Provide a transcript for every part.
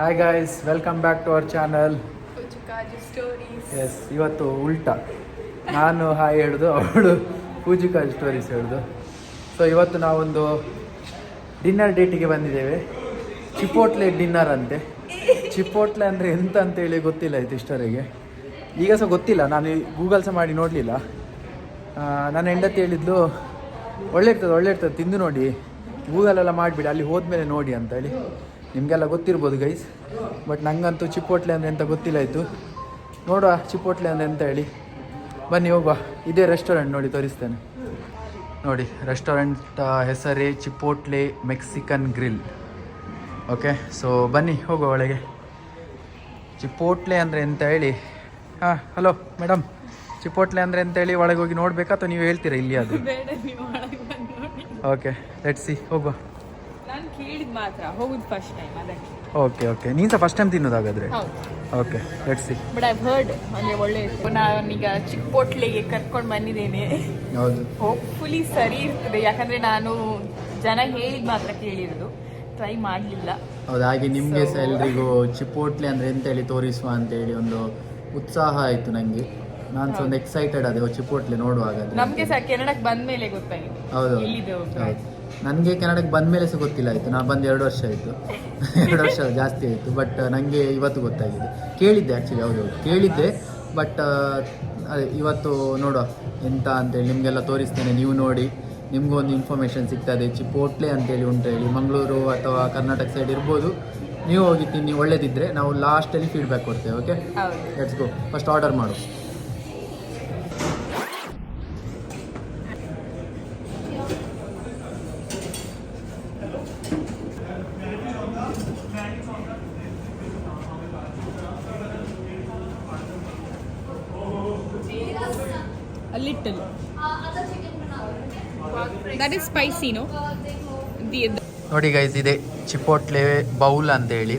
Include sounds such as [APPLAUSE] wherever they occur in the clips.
Hi guys welcome back to our channel S ಇವತ್ತು ಉಲ್ಟಾ. ನಾನು ಹಾಯ್ ಹೇಳೋದು ಅವಳು ಪೂಜಿಕಾ ಸ್ಟೋರೀಸ್ ಹೇಳೋದು. ಸೊ ಇವತ್ತು ನಾವೊಂದು ಡಿನ್ನರ್ ಡೇಟಿಗೆ ಬಂದಿದ್ದೇವೆ. ಚಿಪೋಟ್ಲೆ ಡಿನ್ನರ್ ಅಂತೆ. ಚಿಪೋಟ್ಲೆ ಅಂದರೆ ಎಂತ ಅಂತೇಳಿ ಗೊತ್ತಿಲ್ಲ ಇದು ಇಷ್ಟವರೆಗೆ ಈಗ ಸಹ ಗೊತ್ತಿಲ್ಲ ನಾನು ಗೂಗಲ್ ಸಹ ಮಾಡಿ ನೋಡಲಿಲ್ಲ. ನನ್ನ ಹೆಂಡತಿ ಹೇಳಿದ್ಲು ಒಳ್ಳೆ ಇರ್ತದೆ ಒಳ್ಳೆ ಇರ್ತದೆ ತಿಂದು ನೋಡಿ. ಗೂಗಲೆಲ್ಲ ಮಾಡಿಬಿಡಿ ಅಲ್ಲಿ ಹೋದ್ಮೇಲೆ ನೋಡಿ ಅಂತ ಹೇಳಿ. ನಿಮಗೆಲ್ಲ ಗೊತ್ತಿರ್ಬೋದು ಗೈಸ್ ಬಟ್ ನನಗಂತೂ ಚಿಪ್ಪೋಟ್ಲೆ ಅಂದರೆ ಎಂತ ಗೊತ್ತಿಲ್ಲ ಇತ್ತು ನೋಡುವ ಚಿಪ್ಪೋಟ್ಲೆ ಅಂದರೆ ಎಂತ ಹೇಳಿ. ಬನ್ನಿ ಹೋಗುವ. ಇದೇ ರೆಸ್ಟೋರೆಂಟ್ ನೋಡಿ ತೋರಿಸ್ತೇನೆ. ನೋಡಿ ರೆಸ್ಟೋರೆಂಟ್ ಹೆಸರೇ Chipotle Mexican grill okay so ಬನ್ನಿ ಹೋಗುವ ಒಳಗೆ. ಚಿಪ್ಪೋಟ್ಲೆ ಅಂದರೆ ಎಂತ ಹೇಳಿ? ಹಾಂ ಹಲೋ ಮೇಡಮ್ ಚಿಪ್ಪೋಟ್ಲೆ ಅಂದರೆ ಅಂತ ಹೇಳಿ? ಒಳಗೆ ಹೋಗಿ ನೋಡಬೇಕಾ ಅಥವಾ ನೀವು ಹೇಳ್ತೀರಾ ಇಲ್ಲಿ ಅದು ಓಕೆ ಲೆಟ್ಸಿ ಹೋಗುವ. ನಾನು ಕೇಳಿದ್ ಮಾತ್ರ ಹೋಗುದು ಫಸ್ಟ್ ಟೈಮ್ ಅದಕ್ಕೆ ಓಕೆ ಓಕೆ ನೀನು ಸಹ ಫಸ್ಟ್ ಟೈಮ್ ತಿನ್ನೋದಾಗಾದ್ರೆ? ಹೌದು. Okay let's see but I heard ಅಂದ್ರೆ ಒಳ್ಳೆ ನಾನೀಗ ಚಿಕ್ಕೋಟ್ಲೆಗೆ ಕರ್ಕೊಂಡು ಬಂದಿದ್ದೇನೆ. ಹೌದು. ಹೋಪ್ಫುಲಿ ಸರಿ ಇರ್ತದೆ ಯಾಕಂದ್ರೆ ನಾನು ಜನ ಹೇಳಿದ್ ಮಾತ್ರ ಕೇಳಿರೋದು. ಟ್ರೈ ಮಾಡಲಿಲ್ಲ. ಹೌದು ಹಾಗೆ ನಿಮಗೆ ಸಹ ಎಲ್ರಿಗೂ ಚಿಪ್ಪೋಟ್ಲೆ ಅಂದರೆ ಎಂತ ಹೇಳಿ ತೋರಿಸುವ ಅಂತೇಳಿ ಒಂದು ಉತ್ಸಾಹ ಆಯ್ತು ನನಗೆ ನಾನು ಸಹ ಒಂದು ಎಕ್ಸೈಟೆಡ್ ಆದೆ ಓ ಚಿಪ್ಪೋಟ್ಲೆ ನೋಡುವಾಗ ನಮ್ಗೆ ಸಹ ಕೆನಡಕ್ಕೆ ಬಂದ್ಮೇಲೆ ಗೊತ್ತಾಗಿದೆ ಹೌದು. ಇಲ್ಲಿದೆ ಹೌದು. ನನಗೆ ಕನ್ನಡಕ್ಕೆ ಬಂದ ಮೇಲೆ ಸಹ ಗೊತ್ತಿಲ್ಲ ಆಯಿತು. ನಾನು ಬಂದು ಎರಡು ವರ್ಷ ಆಯಿತು. [LAUGHS] ಎರಡು ವರ್ಷ ಜಾಸ್ತಿ ಆಯಿತು. ಬಟ್ ನನಗೆ ಇವತ್ತು ಗೊತ್ತಾಗಿದೆ. ಕೇಳಿದ್ದೆ ಆ್ಯಕ್ಚುಲಿ ಹೌದು ಕೇಳಿದ್ದೆ ಬಟ್ ಅದೇ ಇವತ್ತು ನೋಡುವ ಎಂತ ಅಂತೇಳಿ ನಿಮಗೆಲ್ಲ ತೋರಿಸ್ತೇನೆ. ನೀವು ನೋಡಿ ನಿಮಗೂ ಒಂದು ಇನ್ಫಾರ್ಮೇಷನ್ ಸಿಗ್ತದೆ. ಚಿಪೋಟ್ಲೆ ಅಂತೇಳಿ ಉಂಟು ಹೇಳಿ. ಮಂಗಳೂರು ಅಥವಾ ಕರ್ನಾಟಕ ಸೈಡ್ ಇರ್ಬೋದು. ನೀವು ಹೋಗಿ ತಿನ್ನಿ ಒಳ್ಳೇದಿದ್ದರೆ ನಾವು ಲಾಸ್ಟಲ್ಲಿ ಫೀಡ್ಬ್ಯಾಕ್ ಕೊಡ್ತೇವೆ okay let's go first order ಮಾಡು. ನೋಡಿ ಗೈಸ್ ಇದೆ ಚಿಪೋಟ್ಲೆ ಬೌಲ್ ಅಂತೇಳಿ.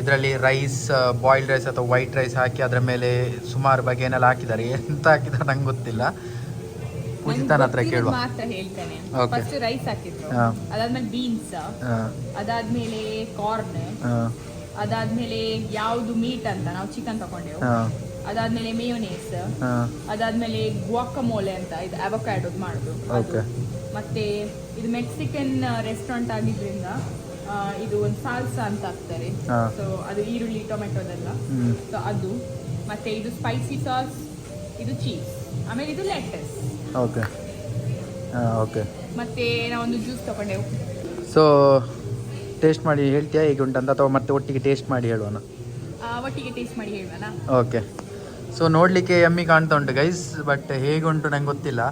ಇದರಲ್ಲಿ ರೈಸ್ ಬಾಯ್ಲ್ಡ್ ರೈಸ್ ಅಥವಾ ವೈಟ್ ರೈಸ್ ಹಾಕಿ ಅದರ ಮೇಲೆ ಸುಮಾರು ಬಗೆನೆಲ್ಲ ಹಾಕಿದ್ದಾರೆ? ಎಂತ ಹಾಕಿದ್ದಾರೆ ನಂಗೆ ಗೊತ್ತಿಲ್ಲ. ಪೂಜಿತಾನ ಹತ್ರ ಕೇಳುವ. ಗೊತ್ತಿರೋದ್ ಮಾತ್ರ ಹೇಳ್ತೇನೆ. Okay. ಫಸ್ಟ್ ರೈಸ್ ಹಾಕಿದ್ರು. ಹಾ. ಅದಾದ್ಮೇಲೆ ಬೀನ್ಸ್ ಅದಾದ್ಮೇಲೆ ಕಾರ್ನ್ ಅದಾದ್ಮೇಲೆ ಯಾವ್ದು ಮೀಟ್ ಅಂತ ನಾವು ಚಿಕನ್ ತಗೊಂಡೆವು. ಅದಾದ್ಮೇಲೆ ಮೇಯೋನೇಸ್. ಅದಾದ್ಮೇಲೆ ಗುವಾಕಮೋಲೆ ಅಂತ ಇದು ಅವಕಾಡೋದು ಮಾಡುದು. ಮತ್ತೆ ಇದು ಮೆಕ್ಸಿಕನ್ ರೆಸ್ಟೋರೆಂಟ್ ಆಗಿದ್ರಿಂದ ಇದು ಒಂದು ಸಾಲ್ಸಾ ಅಂತ ಹಾಕ್ತಾರೆ. ಸೊ ಅದು ಈರುಳ್ಳಿ ಟೊಮೆಟೊದೆಲ್ಲ. ಸೊ ಅದು. ಮತ್ತೆ ಇದು ಸ್ಪೈಸಿ ಸಾಸ್ ಇದು ಚೀಸ್ ಆಮೇಲೆ ಇದು ಲೆಟಸ್ ಓಕೆ ಓಕೆ ಮತ್ತೆ ನಾವೊಂದು ಜ್ಯೂಸ್ ತಗೊಂಡೆವು. ಸೊ ಟೇಸ್ಟ್ ಮಾಡಿ ಹೇಳ್ತೀಯಾ? ಹೇಗೆ ಉಂಟಂತ? ಅಥವಾ ಮತ್ತೆ ಒಟ್ಟಿಗೆ ಟೇಸ್ಟ್ ಮಾಡಿ ಹೇಳೋಣ ಆ, ಒಟ್ಟಿಗೆ ಟೇಸ್ಟ್ ಮಾಡಿ ಹೇಳುವನಾ? ಓಕೆ ಸೊ ನೋಡಲಿಕ್ಕೆ ಎಮ್ಮಿ ಕಾಣ್ತಾ ಉಂಟು ಗೈಸ್ ಬಟ್ ಹೇಗುಂಟು ನಂಗೆ ಗೊತ್ತಿಲ್ಲ.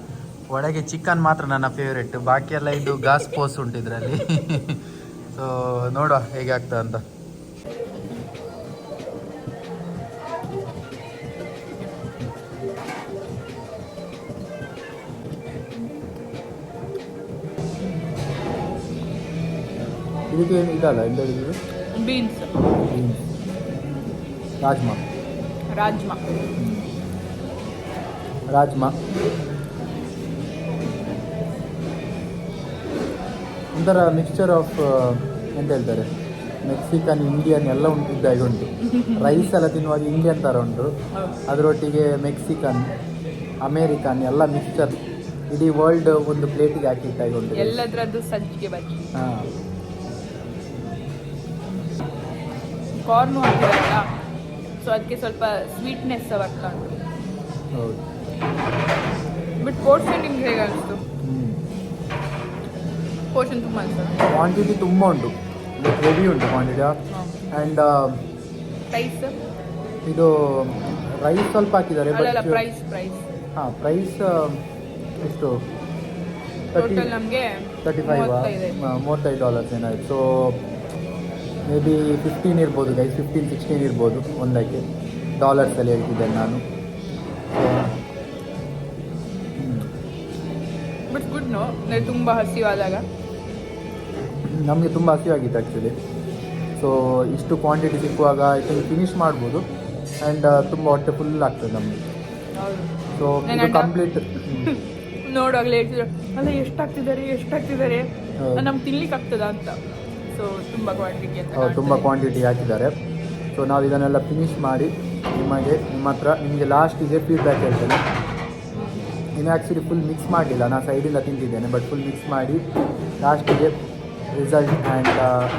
ಒಳಗೆ ಚಿಕನ್ ಮಾತ್ರ ನನ್ನ ಫೇವ್ರೆಟ್ ಬಾಕಿ ಎಲ್ಲ ಇದು ಗಾಸ್ ಪೋಸ್ ಉಂಟು ಇದರಲ್ಲಿ. ಸೊ [LAUGHS] ನೋಡುವ ಹೇಗೆ ಆಗ್ತದೆ ಅಂತ. ಇದಕ್ಕೆ ಏನು ಇದಲ್ಲ ಎಂತ ಹೇಳಿದ್ರು? ಬೀನ್ಸ್ ರಾಜ್ಮಾ ರಾಜ್ಮಾ. ರಾಜ್ಮಾ. ಒಂಥರ ಮಿಕ್ಸ್ಚರ್ ಆಫ್ ಎಂತ ಹೇಳ್ತಾರೆ? ಮೆಕ್ಸಿಕನ್ ಇಂಡಿಯನ್ ಎಲ್ಲ ಉಂಟು ಇದ್ದಾಗೆ ಉಂಟು. ರೈಸ್ ಎಲ್ಲ ತಿನ್ನುವಾಗ ಇಂಡಿಯನ್ ಥರ ಉಂಟು. ಅದರೊಟ್ಟಿಗೆ ಮೆಕ್ಸಿಕನ್ ಅಮೇರಿಕನ್ ಎಲ್ಲ ಮಿಕ್ಸ್ಚರ್ ಇಡೀ ವರ್ಲ್ಡ್ ಒಂದು ಪ್ಲೇಟಿಗೆ ಹಾಕಿಟ್ಟಾಗಿ ಉಂಟು. ಎಲ್ಲದರದ್ದು ಸಜ್ಜಿಗೆ ಬಜ್ಜಿ ಹಾಂ. ಕಾರ್ನು ಸೊ ಅದಕ್ಕೆ ಸ್ವಲ್ಪ ಸ್ವೀಟ್ನೆಸ್ ಬರ್ತಾ ಉಂಟು. ಬಟ್ ಪೋರ್ಷನ್ ನಿಮ್ಗೆ ಹೇಗೆ ಅನಿಸ್ತು? ಪೋರ್ಷನ್ ತುಂಬ ಅನಿಸ್ತು ಕ್ವಾಂಟಿಟಿ ತುಂಬ ಉಂಟು. ಹೆವಿ ಉಂಟು ಕ್ವಾಂಟಿಟಿ ಆ್ಯಂಡ್ ಪ್ರೈಸ್ ಇದು ರೈಸ್ ಸ್ವಲ್ಪ ಹಾಕಿದ್ದಾರೆ ಬಟ್ ಪ್ರೈಸ್ ಪ್ರೈಸ್ ಹಾಂ ಪ್ರೈಸ್ ಎಷ್ಟು? ತರ್ಟಿ ನಮಗೆ ತರ್ಟಿ ಫೈವ್ ಮೂವತ್ತೈದು. ಡಾಲರ್ಸ್ ಏನಾಯ್ತು. ಸೊ ಮೇ ಬಿ ಫಿಫ್ಟೀನ್ ಇರ್ಬೋದು ಗೈಸ್ ಫಿಫ್ಟೀನ್ ಸಿಕ್ಸ್ಟೀನ್ ಇರ್ಬೋದು ಒಂದಕ್ಕೆ. ಡಾಲರ್ಸಲ್ಲಿ ಹೇಳ್ತಿದ್ದೇನೆ ನಾನು. ಬಟ್ ಗುಡ್ ನೋ ತುಂಬ ಹಸಿವಾದಾಗ? ನಮಗೆ ತುಂಬ ಹಸಿವಾಗಿತ್ತು ಆ್ಯಕ್ಚುಲಿ ಸೊ ಇಷ್ಟು ಕ್ವಾಂಟಿಟಿ ಸಿಕ್ಕುವಾಗ ಇದನ್ನು ಫಿನಿಶ್ ಮಾಡ್ಬೋದು. ಆ್ಯಂಡ್ ತುಂಬ ಹೊಟ್ಟೆ ಫುಲ್ ಆಗ್ತದೆ ನಮಗೆ. ಸೊ ಇದು ಕಂಪ್ಲೀಟ್ [LAUGHS] ನೋಡುವಾಗಲೇ ಹೇಳ್ತಿದ್ರು ಅಲ್ಲ ಎಷ್ಟಾಗ್ತಿದ್ದಾರೆ ಎಷ್ಟಾಗ್ತಿದ್ದಾರೆ. ನಮ್ಗೆ ತಿನ್ಲಿಕ್ಕೆ ಆಗ್ತದ ಅಂತ. ಸೊ ತುಂಬ ಕ್ವಾಂಟಿಟಿ ಅಂತ ಹೌದು ತುಂಬ ಕ್ವಾಂಟಿಟಿ ಹಾಕಿದ್ದಾರೆ. ಸೊ ನಾವು ಇದನ್ನೆಲ್ಲ ಫಿನಿಶ್ ಮಾಡಿ ನಿಮಗೆ ನಿಮ್ಮ ಹತ್ರ ನಿಮಗೆ ಲಾಸ್ಟಿಗೆ ಫೀಡ್ಬ್ಯಾಕ್ ಹೇಳ್ತೇನೆ. ನೀನು ಆ್ಯಕ್ಚುಲಿ ಫುಲ್ ಮಿಕ್ಸ್ ಮಾಡಲಿಲ್ಲ ನಾನು ಸೈಡಿಂದ ತಿಂತಿದ್ದೇನೆ ಬಟ್ ಫುಲ್ ಮಿಕ್ಸ್ ಮಾಡಿ ಲಾಸ್ಟಿಗೆ ರಿಸಲ್ಟ್ ಆ್ಯಂಡ್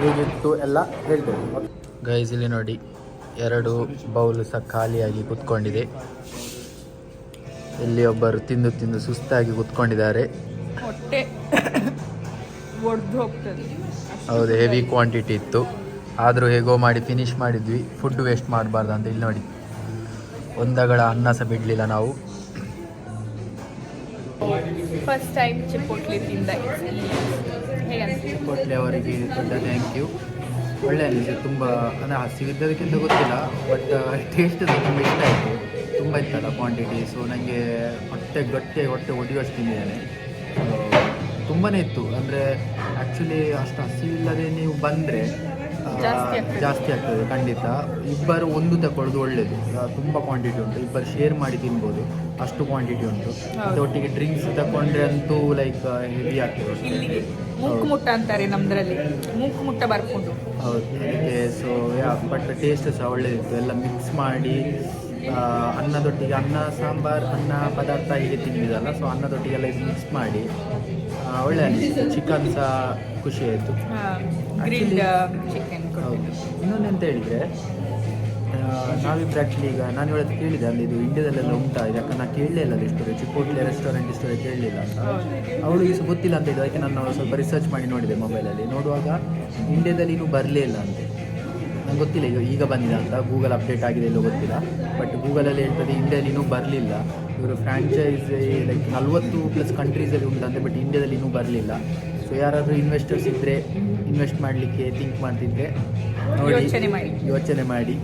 ಹೇಗಿತ್ತು ಎಲ್ಲ ಹೇಳ್ತೇನೆ. ಗೈಸ್ ಇಲ್ಲಿ ನೋಡಿ ಎರಡು ಬೌಲ್ ಸಹ ಖಾಲಿಯಾಗಿ ಕುತ್ಕೊಂಡಿದೆ. ಇಲ್ಲಿ ಒಬ್ಬರು ತಿಂದು ತಿಂದು ಸುಸ್ತಾಗಿ ಕುತ್ಕೊಂಡಿದ್ದಾರೆ. ಹೊಟ್ಟೆ [COUGHS] ಒಡೆದು ಹೋಗ್ತದೆ. ಹೌದು ಹೆವಿ ಕ್ವಾಂಟಿಟಿ ಇತ್ತು. ಆದರೂ ಹೇಗೋ ಮಾಡಿ ಫಿನಿಶ್ ಮಾಡಿದ್ವಿ. ಫುಡ್ ವೇಸ್ಟ್ ಮಾಡಬಾರ್ದು ಅಂತ ಇಲ್ಲಿ ನೋಡಿ. ಒಂದಗಳ ಅನ್ನ ಸಹ ಬಿಡಲಿಲ್ಲ ನಾವು. ಫಸ್ಟ್ ಟೈಮ್ ಚಿಪ್ಪೋಟ್ಲಿ ತಿಂದ ಚಿಪ್ಪೊಟ್ಲಿ ಅವರಿಗೆ ದೊಡ್ಡ ಥ್ಯಾಂಕ್ ಯು ಒಳ್ಳೆ ಅನಿಸಿದೆ ತುಂಬ ಅಂದರೆ ಹಸಿವಿದ್ದದಕ್ಕಿಂತ ಗೊತ್ತಿಲ್ಲ ಬಟ್ ಟೇಸ್ಟ್ ತುಂಬ ಇಷ್ಟ ಆಯಿತು. ತುಂಬ ಇತ್ತಲ್ಲ ಕ್ವಾಂಟಿಟಿ ಸೊ ನನಗೆ ಹೊಟ್ಟೆ ಗಟ್ಟಿ ಹೊಟ್ಟೆ ಒಡೆಯುವಷ್ಟು ತಿಂದಿದ್ದೇನೆ. ತುಂಬಾ ಇತ್ತು. ಅಂದ್ರೆ ಆ್ಯಕ್ಚುಲಿ ಅಷ್ಟು ಹಸಿವಿಲ್ಲದೆ ನೀವು ಬಂದರೆ ಜಾಸ್ತಿ ಆಗ್ತದೆ. ಖಂಡಿತ. ಇಬ್ಬರು ಒಂದು ತಗೊಳ್ಳೋದು ಒಳ್ಳೇದು. ತುಂಬ ಕ್ವಾಂಟಿಟಿ ಉಂಟು. ಇಬ್ಬರು ಶೇರ್ ಮಾಡಿ ತಿನ್ಬೋದು. ಅಷ್ಟು ಕ್ವಾಂಟಿಟಿ ಉಂಟು. ಮತ್ತೆ ಒಟ್ಟಿಗೆ ಡ್ರಿಂಕ್ಸ್ ತಗೊಂಡ್ರೆ ಅಂತೂ ಲೈಕ್ ಹೆವಿ ಆಗ್ತದೆ. ಅಂತಾರೆ ಹೌದು. ಅದಕ್ಕೆ ಸೊ ಯಾ ಬಟ್ ಟೇಸ್ಟ್ ಸಹ ಒಳ್ಳೆದಿತ್ತು. ಎಲ್ಲ ಮಿಕ್ಸ್ ಮಾಡಿ ಅನ್ನದೊಟ್ಟಿಗೆ ಅನ್ನ ಸಾಂಬಾರು ಅನ್ನ ಪದಾರ್ಥ ಹೀಗೆ ತಿಂದಿದ್ದಲ್ಲ ಸೊ ಅನ್ನದೊಟ್ಟಿಗೆಲ್ಲ ಇದು ಮಿಕ್ಸ್ ಮಾಡಿ ಒಳ್ಳೆ ಅನಿಸ್ತು. ಚಿಕನ್ ಸಹ ಖುಷಿ ಆಯಿತು. ಇನ್ನೊಂದು ಎಂತ ಹೇಳಿದರೆ ನಾವಿಬ್ಬರು ಆ್ಯಕ್ಚುಲಿ ಈಗ ನಾನು ಇವತ್ತು ಕೇಳಿದೆ ಅಲ್ಲಿ ಇದು ಇಂಡಿಯಾದಲ್ಲೆಲ್ಲ ಉಂಟಾ? ಯಾಕಂದ್ರೆ ನಾನು ಕೇಳಲೇ ಇಲ್ಲ ಇಷ್ಟು ಚಿಕ್ಕೋಟ್ಲೆ ರೆಸ್ಟೋರೆಂಟ್ ಇಷ್ಟು ಕೇಳಲಿಲ್ಲ ಅವಳು ಗೊತ್ತಿಲ್ಲ ಅಂತ ಹೇಳಿದ್ರು ಅದಕ್ಕೆ ನಾನು ಸ್ವಲ್ಪ ರಿಸರ್ಚ್ ಮಾಡಿ ನೋಡಿದೆ ಮೊಬೈಲಲ್ಲಿ ನೋಡುವಾಗ ಇಂಡಿಯಾದಲ್ಲಿ ಇನ್ನೂ ಬರಲೇ ಇಲ್ಲ ಅಂತೆ. ನಂಗೆ ಗೊತ್ತಿಲ್ಲ ಈಗ ಈಗ ಬಂದಿದೆ ಅಂತ. ಗೂಗಲ್ ಅಪ್ಡೇಟ್ ಆಗಿದೆ ಇಲ್ಲೋ ಗೊತ್ತಿಲ್ಲ. ಬಟ್ ಗೂಗಲಲ್ಲಿ ಹೇಳ್ತದೆ ಇಂಡಿಯಾದಲ್ಲಿ ಇನ್ನೂ ಬರಲಿಲ್ಲ. ಇವರು ಫ್ರ್ಯಾಂಚೈಸ್ ಲೈಕ್ ನಲ್ವತ್ತು ಪ್ಲಸ್ ಕಂಟ್ರೀಸಲ್ಲಿ ಉಂಟಂತೆ ಬಟ್ ಇಂಡಿಯಾದಲ್ಲಿ ಇನ್ನೂ ಬರಲಿಲ್ಲ. ಸೊ ಯಾರಾದರೂ ಇನ್ವೆಸ್ಟರ್ಸ್ ಇದ್ದರೆ ಇನ್ವೆಸ್ಟ್ ಮಾಡಲಿಕ್ಕೆ ಥಿಂಕ್ ಮಾಡ್ತಿದ್ರೆ ನೋಡಿ ಯೋಚನೆ ಮಾಡಿ.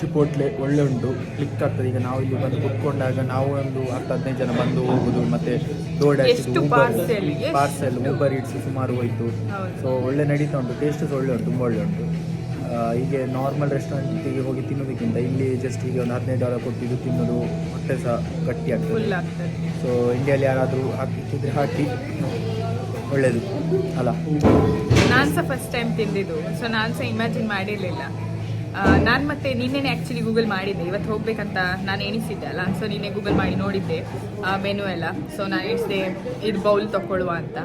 ಚಿಪೋಟ್ಲೆ ಒಳ್ಳೆ ಉಂಟು ಕ್ಲಿಕ್ ಆಗ್ತದೆ. ಈಗ ನಾವು ಇಲ್ಲಿ ಬಂದು ಕುತ್ಕೊಂಡಾಗ ನಾವು ಒಂದು ಹತ್ತು ಹದಿನೈದು ಜನ ಬಂದು ಹೋಗುದು ಮತ್ತೆ ಡೋರ್? ಪಾರ್ಸೆಲ್ ಊಬರ್ ಇಟ್ಸ್ ಸುಮಾರು ಹೋಯ್ತು. ಸೊ ಒಳ್ಳೆ ನಡೀತಾ ಉಂಟು ಟೇಸ್ಟ್ ಒಳ್ಳೆ ಉಂಟು ತುಂಬ ಒಳ್ಳೆ ಉಂಟು. ಹೀಗೆ ನಾರ್ಮಲ್ ರೆಸ್ಟೋರೆಂಟಿಗೆ ಹೋಗಿ ತಿನ್ನೋದಕ್ಕಿಂತ ಇಲ್ಲಿ ಜಸ್ಟ್ ಹೀಗೆ ಒಂದು ಹದಿನೈದು ಡಾಲರ್ ಕೊಟ್ಟು ಇದು ತಿನ್ನೋದು ಹೊಟ್ಟೆ ಸಹ ಗಟ್ಟಿ ಆಗ್ತದೆ. ಸೊ ಇಂಡಿಯಲ್ಲಿ ಯಾರಾದರೂ ಹಾಕಿದ್ರೆ ಹಾಕಿ ಒಳ್ಳೆಯದು ಅಲ್ಲ? ನಾನು ಸಹ ಫಸ್ಟ್ ಟೈಮ್ ತಿಂದಿದ್ದು. ಸೊ ನಾನು ಸಹ ಇಮ್ಯಾಜಿನ್ ಮಾಡಿರಲಿಲ್ಲ. ನಾನು ಮತ್ತೆ ನಿನ್ನೆ ಆ್ಯಕ್ಚುಲಿ ಗೂಗಲ್ ಮಾಡಿದ್ದೆ. ಇವತ್ತು ಹೋಗಬೇಕಂತ ನಾನು ಎಣಿಸಿದ್ದೆ ಅಲ್ಲ? ಸೊ ನಿನ್ನೆ ಗೂಗಲ್ ಮಾಡಿ ನೋಡಿದ್ದೆ ಮೆನು ಎಲ್ಲ. ಸೊ ನಾನು ಎಣಿಸಿದೆ ಇದು ಬೌಲ್ ತಗೊಳ್ಳುವ ಅಂತ.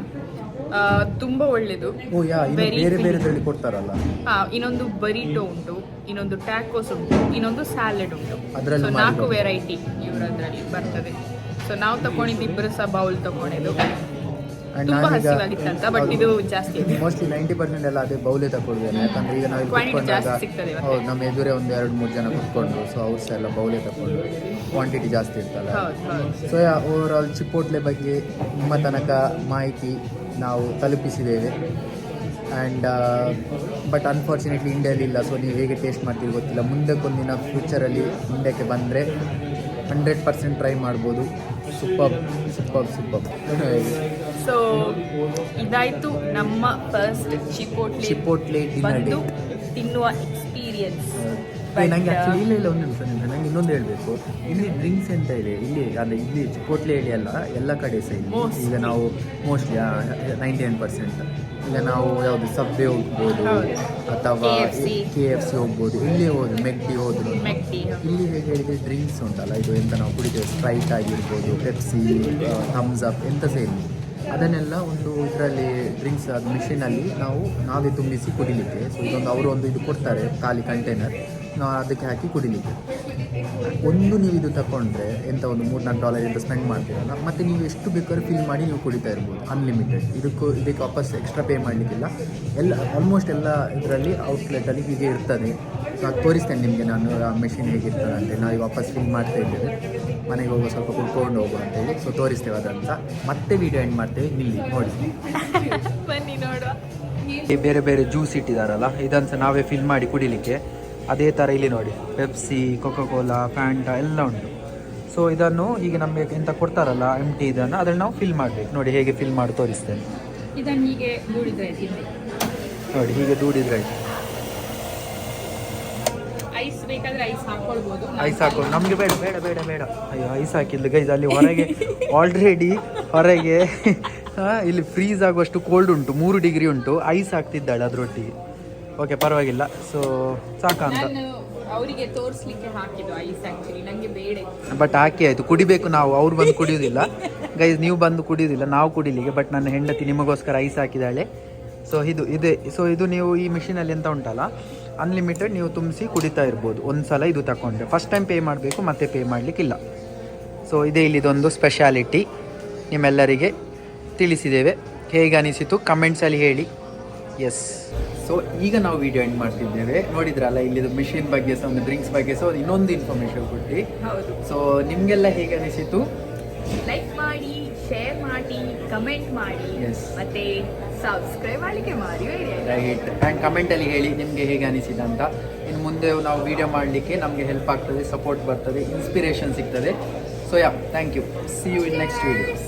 ತುಂಬ ಒಳ್ಳೆಯದು ಇನ್ನು ಬೇರೆ. ಕೊಡ್ತಾರಲ್ಲ? ಹಾ ಇನ್ನೊಂದು ಬರೀಟೋ ಉಂಟು ಇನ್ನೊಂದು ಟ್ಯಾಕೋಸ್ ಉಂಟು ಇನ್ನೊಂದು ಸ್ಯಾಲೆಡ್ ಉಂಟು. ಅದ್ರಲ್ಲಿ ಸೊ ನಾಲ್ಕು. ವೆರೈಟಿ ಇವರದ್ರಲ್ಲಿ ಬರ್ತದೆ. ಸೊ ನಾವು ತಗೊಂಡಿದ್ದು ಇಬ್ಬರು ಸಹ ಬೌಲ್ ತಗೊಂಡಿದ್ದು ಮೋಸ್ಟ್ಲಿ ನೈಂಟಿ ಪರ್ಸೆಂಟ್ ಎಲ್ಲ ಅದೇ ಬೌಲೆ ತಗೊಳ್ಬೇನೆ ಯಾಕಂದ್ರೆ ಈಗ ನಾವು ಕುತ್ಕೊಂಡಾಗ ಹೌದು ನಮ್ಮ ಎದುರೇ ಒಂದು ಎರಡು ಮೂರು ಜನ ಕುತ್ಕೊಂಡ್ರು. ಸೊ ಅವ್ರು ಸಹ ಎಲ್ಲ ಬೌಲೆ ತಗೊಂಡು ಕ್ವಾಂಟಿಟಿ ಜಾಸ್ತಿ ಇರ್ತಲ್ಲ ಸೊ ಓವರ್ ಆಲ್ ಚಿಪ್ಪೋಟ್ಲೆ ಬಗ್ಗೆ ನಿಮ್ಮ ತನಕ ಮಾಹಿತಿ ನಾವು ತಲುಪಿಸಿದ್ದೇವೆ. ಆ್ಯಂಡ್ ಬಟ್ ಅನ್ಫಾರ್ಚುನೇಟ್ಲಿ ಇಂಡಿಯಲ್ಲಿ ಇಲ್ಲ. ಸೊ ನೀವು ಹೇಗೆ ಟೇಸ್ಟ್ ಮಾಡ್ತೀರಿ ಗೊತ್ತಿಲ್ಲ. ಮುಂದಕ್ಕೊಂದಿನ ಫ್ಯೂಚರಲ್ಲಿ ಇಂಡಿಯಾಕ್ಕೆ ಬಂದರೆ ಹಂಡ್ರೆಡ್ ಪರ್ಸೆಂಟ್ ಟ್ರೈ ಮಾಡ್ಬೋದು. ಸೂಪರ್ ಸೂಪರ್ ಸೂಪರ್ ಸೊ ಇದಾಯಿತು ನಮ್ಮ ಫಸ್ಟ್ ಚಿಪೋಟ್ಲಿ ಚಿಪೋಟ್ಲಿ ಬಂದು ತಿನ್ನುವ ಎಕ್ಸ್ಪೀರಿಯನ್ಸ್ ನಂಗೆ ಆಕ್ಚುಲಿ ಇಲ್ಲ ಇಲ್ಲ ಒಂದು ನಿಮಿಷ ನಿಮಿಷ. ನಂಗೆ ಇನ್ನೊಂದು ಹೇಳಬೇಕು. ಇಲ್ಲಿ ಡ್ರಿಂಕ್ಸ್ ಎಂತ ಇದೆ? ಇಲ್ಲಿ ಅಂದರೆ ಇಲ್ಲಿ ಚಿಕ್ಕೋಟ್ಲೆ ಹೇಳಿ ಅಲ್ಲ ಎಲ್ಲ ಕಡೆ ಸಹ ಇಲ್ಲಿ. ಈಗ ನಾವು ಮೋಸ್ಟ್ಲಿ ನೈಂಟಿ ನೈನ್ ಪರ್ಸೆಂಟ್ ಈಗ ನಾವು ಯಾವುದು ಸಬ್ವೆ ಹೋಗ್ಬೋದು ಅಥವಾ. ಕೆ ಎಫ್ ಸಿ ಹೋಗ್ಬೋದು. ಇಲ್ಲಿ ಹೋದ್ರು ಮೆಕ್ಟಿ ಹೋದ್ರು. ಇಲ್ಲಿ ಹೇಗೆ ಹೇಳಿದರೆ ಡ್ರಿಂಕ್ಸ್ ಉಂಟಲ್ಲ ಇದು ಎಂತ ನಾವು ಕುಡಿತೇವೆ? ಸ್ಪ್ರೈಟ್ ಆಗಿರ್ಬೋದು ಪೆಪ್ಸಿ ಥಮ್ಸ್ ಅಪ್ ಎಂತ ಇರಲಿ ಅದನ್ನೆಲ್ಲ ಒಂದು ಇದರಲ್ಲಿ ಡ್ರಿಂಕ್ಸ್ ಅದು ಮಿಷಿನಲ್ಲಿ ನಾವು ನಾವೇ ತುಂಬಿಸಿ ಕುಡಿಲಿಕ್ಕೆ. ಸೊ ಇದೊಂದು ಅವರು ಒಂದು ಇದು ಕೊಡ್ತಾರೆ, ಖಾಲಿ ಕಂಟೈನರ್ ನಾವು ಅದಕ್ಕೆ ಹಾಕಿ ಕುಡಿಲಿಕ್ಕೆ. ಒಂದು ನೀವು ಇದು ತಗೊಂಡ್ರೆ ಎಂತ ಒಂದು ಮೂರು ನಾಲ್ಕು ಡಾಲರ್ ಇಂದ ಸ್ಪೆಂಡ್ ಮಾಡ್ತೀರಲ್ಲ, ಮತ್ತು ನೀವು ಎಷ್ಟು ಬೇಕಾದ್ರೂ ಫಿಲ್ ಮಾಡಿ ನೀವು ಕುಡಿತಾ ಇರ್ಬೋದು ಅನ್ಲಿಮಿಟೆಡ್ ಇದಕ್ಕೂ, ಇದಕ್ಕೆ ವಾಪಸ್ ಎಕ್ಸ್ಟ್ರಾ ಪೇ ಮಾಡಲಿಕ್ಕಿಲ್ಲ. ಎಲ್ಲ ಆಲ್ಮೋಸ್ಟ್ ಎಲ್ಲ ಇದರಲ್ಲಿ ಔಟ್ಲೆಟಲ್ಲಿ ಹೀಗೆ ಇರ್ತದೆ. ನಾನು ತೋರಿಸ್ತೇನೆ ನಿಮಗೆ ನಾನು ಆ ಮೆಷಿನ್ ಹೇಗಿರ್ತದೆ ಅಂತ ನಾವು ವಾಪಸ್ ಫಿಲ್ ಮಾಡ್ತಾ ಇದ್ದೇವೆ. ಮನೆಗೆ ಹೋಗುವ ಸ್ವಲ್ಪ ಕುಡ್ಕೊಂಡು ಹೋಗುವ ಅಂತೇಳಿ ಸೊ ತೋರಿಸ್ತೇವೆ ಅದಂತ. ಮತ್ತೆ ವಿಡಿಯೋ ಎಂಡ್ ಮಾಡ್ತೇವೆ. ಇಲ್ಲಿ ನೋಡಿ. [LAUGHS] ಬನ್ನಿ ನೋಡುವ. ಈ ಬೇರೆ ಬೇರೆ ಜ್ಯೂಸ್ ಇಟ್ಟಿದಾರಲ್ಲ ಇದನ್ನು ನಾವೇ ಫಿಲ್ ಮಾಡಿ ಕುಡಿಲಿಕ್ಕೆ. ಅದೇ ಥರ ಇಲ್ಲಿ ನೋಡಿ ಪೆಪ್ಸಿ ಕೊಕೋಕೋಲಾ ಫ್ಯಾಂಟಾ ಎಲ್ಲ ಉಂಟು. ಸೊ ಇದನ್ನು ಈಗ ನಮಗೆ ಎಂತ ಕೊಡ್ತಾರಲ್ಲ ಎಂ ಟಿ ಇದನ್ನು ಅದನ್ನು ನಾವು ಫಿಲ್ ಮಾಡ್ಬೇಕು. ನೋಡಿ ಹೇಗೆ ಫಿಲ್ ಮಾಡಿ ತೋರಿಸ್ತೇನೆ. ನೋಡಿ ಹೀಗೆ ದೂಡಿದ್ರೆ ಆಯ್ತು. ಐಸ್ ಹಾಕೊಂಡು ಹಾಕೋ ನಮಗೆ ಬೇಡ ಬೇಡ ಬೇಡ ಬೇಡ. ಅಯ್ಯೋ ಐಸ್ ಹಾಕಿದ್ಲು ಗೈಸ್ ಅಲ್ಲಿ ಹೊರಗೆ [LAUGHS] ಆಲ್ರೆಡಿ ಹೊರಗೆ ಇಲ್ಲಿ ಫ್ರೀಸ್ ಆಗುವಷ್ಟು ಕೋಲ್ಡ್ ಉಂಟು ಮೂರು ಡಿಗ್ರಿ ಉಂಟು. ಐಸ್ ಹಾಕ್ತಿದ್ದಾಳೆ ಅದರೊಟ್ಟಿಗೆ. ಓಕೆ ಪರವಾಗಿಲ್ಲ. ಸೊ ಸಾಕ ಅಂತ ಅವರಿಗೆ ತೋರಿಸ್ಲಿಕ್ಕೆ ಹಾಕಿದ್ದು ಐಸ್ ಆಕ್ಚುಲಿ ನಂಗೆ ಬೇಡ. ಬಟ್ ಹಾಕಿ ಆಯಿತು. ಕುಡಿಬೇಕು ನಾವು. ಅವ್ರು ಬಂದು ಕುಡಿಯೋದಿಲ್ಲ. ಗೈಸ್ ನೀವು ಬಂದು ಕುಡಿಯೋದಿಲ್ಲ. ನಾವು ಕುಡಿಲಿಕ್ಕೆ. ಬಟ್ ನನ್ನ ಹೆಂಡತಿ ನಿಮಗೋಸ್ಕರ ಐಸ್ ಹಾಕಿದ್ದಾಳೆ. ಸೊ ಇದು ಇದೆ ಸೊ ಇದು ನೀವು ಈ ಮಿಷಿನಲ್ಲಿ ಎಂತ ಉಂಟಲ್ಲ? ಅನ್ಲಿಮಿಟೆಡ್ ನೀವು ತುಂಬಿಸಿ ಕುಡಿತಾ ಇರ್ಬೋದು. ಒಂದು ಸಲ ಇದು ತಗೊಂಡ್ರೆ ಫಸ್ಟ್ ಟೈಮ್ ಪೇ ಮಾಡಬೇಕು ಮತ್ತೆ ಪೇ ಮಾಡಲಿಕ್ಕಿಲ್ಲ. ಸೊ ಇದೇ ಇಲ್ಲಿದೊಂದು ಸ್ಪೆಷಾಲಿಟಿ ನಿಮ್ಮೆಲ್ಲರಿಗೆ ತಿಳಿಸಿದ್ದೇವೆ. ಹೇಗೆ ಅನಿಸಿತು? ಕಮೆಂಟ್ಸಲ್ಲಿ ಹೇಳಿ. ಎಸ್ ಸೊ ಈಗ ನಾವು ವಿಡಿಯೋ ಎಂಡ್ ಮಾಡ್ತಿದ್ದೇವೆ. ನೋಡಿದ್ರಲ್ಲ ಇಲ್ಲಿದು ಮಿಷಿನ್ ಬಗ್ಗೆ ಸಹ ಒಂದು ಡ್ರಿಂಕ್ಸ್ ಬಗ್ಗೆ ಸಹ ಇನ್ನೊಂದು ಇನ್ಫಾರ್ಮೇಶನ್ ಕೊಟ್ಟು. ಸೊ ನಿಮಗೆಲ್ಲ ಹೇಗೆ ಅನಿಸಿತು? ಲೈಕ್ ಮಾಡಿ ಶೇರ್ ಮಾಡಿ ಕಮೆಂಟ್ ಮಾಡಿ. ಮತ್ತೆ ಸಬ್ಸ್ಕ್ರೈಬ್ ಮಾಡಲಿಕ್ಕೆ ಮಾಡಿ ರೈಟ್ ಆ್ಯಂಡ್ ಕಮೆಂಟಲ್ಲಿ ಹೇಳಿ ನಿಮಗೆ ಹೇಗೆ ಅನಿಸಿದೆ ಅಂತ. ಇನ್ನು ಮುಂದೆ ನಾವು ವಿಡಿಯೋ ಮಾಡಲಿಕ್ಕೆ ನಮಗೆ ಹೆಲ್ಪ್ ಆಗ್ತದೆ ಸಪೋರ್ಟ್ ಬರ್ತದೆ ಇನ್ಸ್ಪಿರೇಷನ್ ಸಿಗ್ತದೆ. So yeah thank you see you in next videos